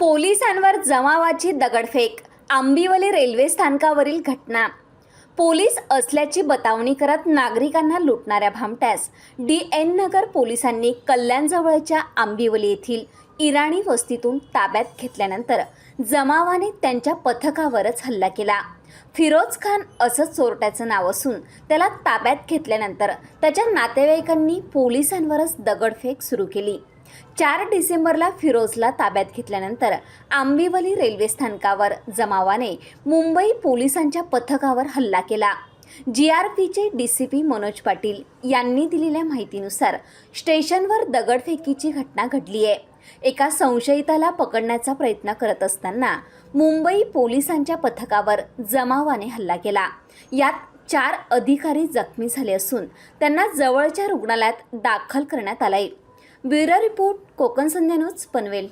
पोलिसांवर जमावाची दगडफेक आंबिवली रेल्वे स्थानकावरील घटना. पोलीस असल्याची बतावणी करत नागरिकांना लुटणाऱ्या भामट्यास डी एन नगर पोलिसांनी कल्याणजवळच्या आंबिवली येथील इराणी वस्तीतून ताब्यात घेतल्यानंतर जमावाने त्यांच्या पथकावरच हल्ला केला. फिरोज खान असं चोरट्याचं नाव असून त्याला ताब्यात घेतल्यानंतर त्याच्या नातेवाईकांनी पोलिसांवरच दगडफेक सुरू केली. चार डिसेंबरला फिरोजला ताब्यात घेतल्यानंतर आंबिवली रेल्वे स्थानकावर जमावाने मुंबई पोलिसांच्या पथकावर हल्ला केला. जी आर पीचे D C P Manoj Patil यांनी दिलेल्या माहितीनुसार स्टेशनवर दगडफेकीची घटना घडली आहे एका संशयिताला पकडण्याचा प्रयत्न करत असताना मुंबई पोलिसांच्या पथकावर जमावाने हल्ला केला. यात चार अधिकारी जखमी झाले असून त्यांना जवळच्या रुग्णालयात दाखल करण्यात आलंय. Bureau report Konkan Sandhya news Panvel.